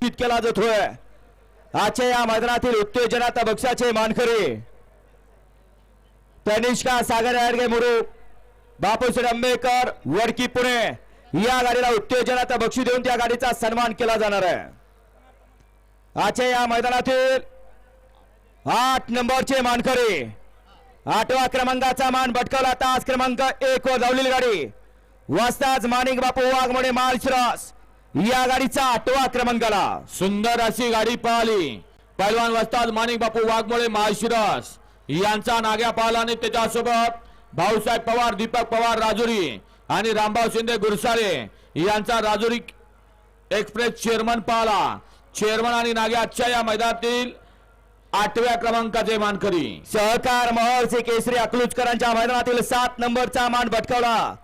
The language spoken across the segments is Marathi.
घोषित केला जातोय. आजच्या या मैदानातील उत्तेजनात बक्षाचे मानकरी. तनिष्का सागर याडगे मुरुड बापूश्री आंबेडकर वडकी पुणे या गाडीला उत्तेजनात बक्षी देऊन त्या गाडीचा सन्मान केला जाणार आहे. आजच्या या मैदानातील आठ नंबरचे मानकरी. आठवा क्रमांकाचा मान भटकवला तास क्रमांक एक वर धावलेली गाडी. वाजताच माणिक बापू वाघमोडे माळशिरस या गाडीचा आठवा क्रमांकाला सुंदर अशी गाडी पळाली पैलवान वस्ताद माणिक बापू वाघमोळे माळशिरस यांचा नाग्या पळाला आणि त्याच्यासोबत भाऊसाहेब पवार दीपक पवार राजुरी आणि रामभाऊ शिंदे गुरसाळे यांचा राजुरी एक्सप्रेस चेअरमन पाहला. चेअरमन आणि नाग्या आजच्या या मैदानातील आठव्या क्रमांकाचे मानकरी. सहकार महर्षी केसरी अकलूजकरांच्या मैदानातील सात नंबरचा मान भटकवला.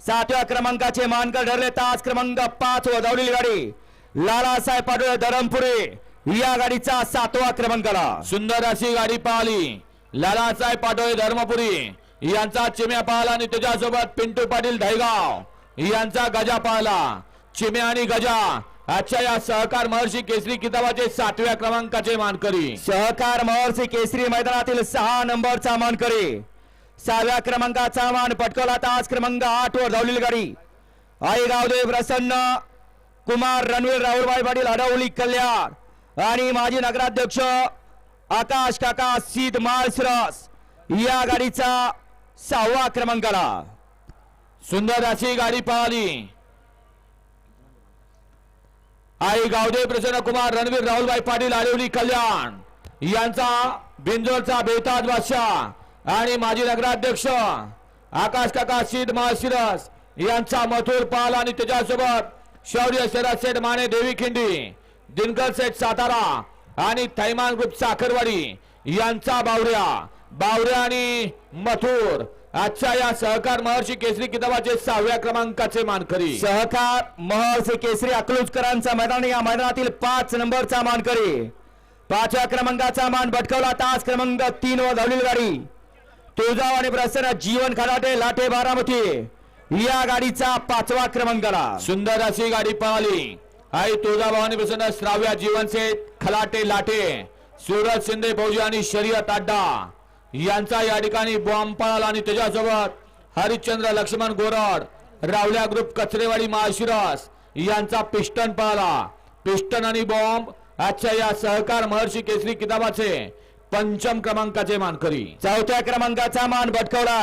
सातव्या क्रमांकाचे मानकर ठरले. तास क्रमांक पाच वर धावलेली गाडी. लालासाहेब पाटोळे धरमपुरे. या गाडीचा सातवा क्रमांकाला सुंदर अशी गाडी पाहिली. लालासाहेब पाटोळे धर्मपुरी. यांचा चिम्या पाहला आणि त्याच्यासोबत पिंटू पाटील धायगाव यांचा गजा पाहला. चिम्या आणि गजा. आजच्या या सहकार महर्षी केसरी किताबाचे सातव्या क्रमांकाचे मानकरी. सहकार महर्षी केसरी मैदानातील सहा नंबरचा मानकरी. सहाव्या क्रमांकाचा मान पटकवला तास क्रमांक आठ वर धावलेली गाडी. आई गावदेव प्रसन्न कुमार रणवीर राहुलभाई पाटील अडवली कल्याण आणि माजी नगराध्यक्ष आकाश काका सीत माळसरस या गाडीचा सहावा क्रमांकाला. सुंदर अशी गाडी पळाली. आई गावदेव प्रसन्न कुमार रणवीर राहुलभाई पाटील अडवली कल्याण यांचा बिंजोरचा बेताज बादशाह आणि माजी नगराध्यक्ष आकाश काका सीद माळशिरस यांचा मथुर पाल आणि त्याच्यासोबत शौर्य शरद सेठ माने देवी खिंडी दिनकर सेठ सातारा आणि थैमान ग्रुप साखरवाडी यांचा बावऱ्या. बावऱ्या आणि मथुर. आजच्या या सहकार महर्षी केसरी किताबाचे सहाव्या क्रमांकाचे मानकरी. सहकार महर्षी केसरी अकलूजकरांचा मैदान या मैदानातील पाच नंबरचा मानकरी. पाचव्या क्रमांकाचा मान भटकवला तास क्रमांक तीन व धावलेली गाडी तुळजाव आणि प्रसन्न जीवन खराटे लाटे बारामती. या गाडीचा पाचवा क्रमांकाला सुंदर अशी गाडी पळाली. आई तुळजाभवानी प्रसन्न श्राव्या जीवनचे खलाटे लाटे सूरज शिंदे फौजी आणि शर्यत अड्डा. यांचा या ठिकाणी बॉम्ब पळाला आणि त्याच्यासोबत हरिश्चंद्र लक्ष्मण गोरड रावल्या ग्रुप कचरेवाडी महाशिरस यांचा पिस्टन पळाला. पिस्टन आणि बॉम्ब आजच्या या सहकार महर्षी केसरी किताबाचे पंचम क्रमांकाचे मानकरी चौथ्या क्रमांकाचा मान भटकवला.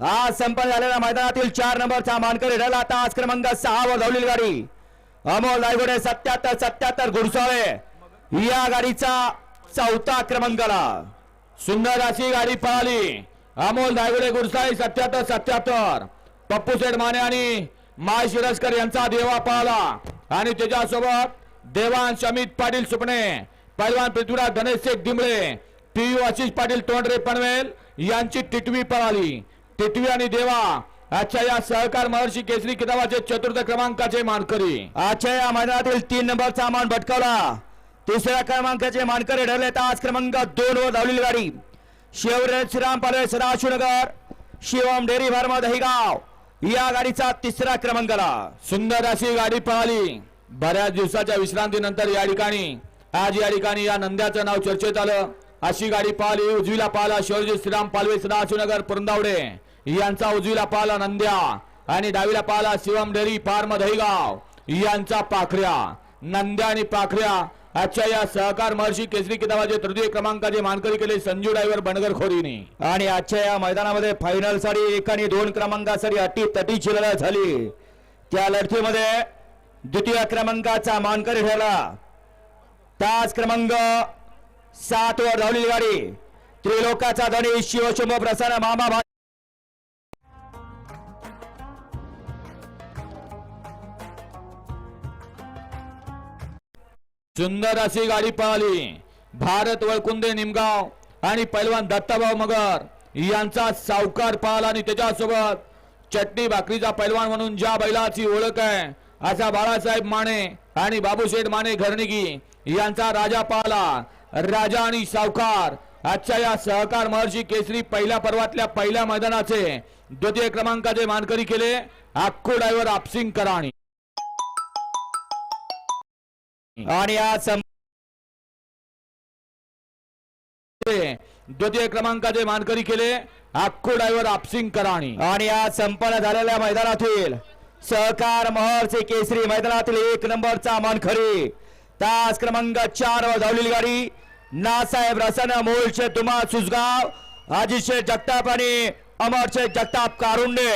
आज संपन्न झालेल्या मैदानातील चार नंबरचा मानकरी ठरला तास क्रमांक सहा वर धावलेली गाडी. अमोल रायगोडे सत्याहत्तर सत्याहत्तर घुडसाळे. या गाडीचा चौथा क्रमांकाला. सुंदर अशी गाडी पळाली. अमोल दायगुडे गुरसाई सत्याहत्तर सत्याहत्तर. पप्पू सेठ माने आणि माय शिरसकर यांचा देवा पळाला. आणि त्याच्यासोबत देवांश अमित पाटील सुपणे पैलवान पृथ्वीराज गणेश शेठ दिमळे पी यू आशिष पाटील तोंडरे पनवेल यांची टिटवी पळाली. टिटवी आणि देवा आजच्या या सहकार महर्षी केसरी किताबाचे चतुर्थ क्रमांकाचे मानकरी. आजच्या या मैदानातील तीन नंबरचा मान भटकवला. तिसऱ्या क्रमांकाचे मानकरी ठरले तास क्रमांक दोन वर धावलेली गाडी. Shivre Shriram Pale Sadashivnagar Shivam dairy pharma Dahigaon. या गाडीचा तिसरा क्रमांकाला. सुंदर अशी गाडी पळाली. बऱ्याच दिवसाच्या विश्रांतीनंतर या ठिकाणी आज या ठिकाणी या नंद्याचं नाव चर्चेत आलं. अशी गाडी पाहिली उजवीला पाहिला शिवजी श्रीराम पालवे सदाशिवनगर पुरंदावडे. यांचा उजवीला पाहिला नंद्या आणि डावीला पाहिला शिवम डेरी फार्म दहीगाव यांचा पाखऱ्या. नंद्या आणि पाखऱ्या. आजच्या या सहकार महर्षी केसरी किताबाचे तृतीय क्रमांकाचे मानकरी केले संजू डायव्हर बनगर खोरीने. आणि आजच्या या मैदानामध्ये फायनलसाठी एक आणि दोन क्रमांकासाठी अटी तटी लढत झाली. त्या लढतीमध्ये द्वितीय क्रमांकाचा मानकरी ठरला. तास क्रमांक सात वर धावलेली गाडी. त्रिलोकाचा धनी शिवशुभ प्रसन्न मामा भा- सुंदर अशी गाडी पळाली भारत वळकुंदे निमगाव आणि पैलवान दत्ताभाऊ मगर यांचा सावकार पळाला आणि त्याच्यासोबत चटणी भाकरीचा पैलवान म्हणून ज्या बैलाची ओळख आहे असा बाळासाहेब माने आणि बाबूशेठ माने घरणिकी यांचा राजा पाहला. राजा आणि सावकार आजच्या या सहकार महर्षी केसरी पहिल्या पर्वातल्या पहिल्या मैदानाचे द्वितीय क्रमांकाचे मानकरी केले आखो डायव्हर आपसिंग कराणी. आणि आज द्वितीय क्रमांकाचे मानकरी केले आखो डायव्हर आपसिंग कराणी. आणि आज संपन्न झालेल्या मैदानातील सहकार महर्षी केसरी मैदानातील एक नंबरचा मानखरी तास क्रमांक चार वर धावलेली गाडी नासाहेब रसन मोलचे तुम्हा सुजगाव आजीशे जगताप आणि अमरशे जगताप कारुंडे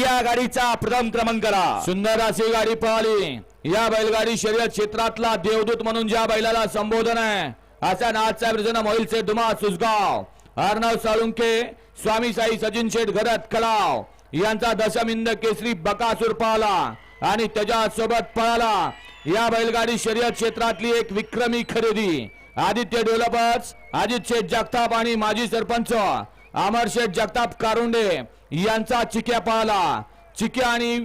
या गाडीचा प्रथम क्रमांकला सुंदर अशी गाडी पळाली या बैलगाडी शर्यत क्षेत्रातला देवदूत म्हणून ज्या बैलाला संबोधन आहे असा नाथसाहेब रसन मोहिलचे दुमा सुजगाव. अर्णव साळुंके स्वामी साई सचिन शेठ घरत कलाव यांचा दशमिंद केसरी बकासूर पळाला आणि त्याच्या सोबत पळाला. या बैलगाडी शर्यत क्षेत्रातली एक विक्रमी खरेदी. आदित्य डेव्हलपर्स अजित शेठ जगताप आणि माजी सरपंच अमर शेठ जगताप कारुंडे यांचा चिक्या पाहला. चिक्या आणि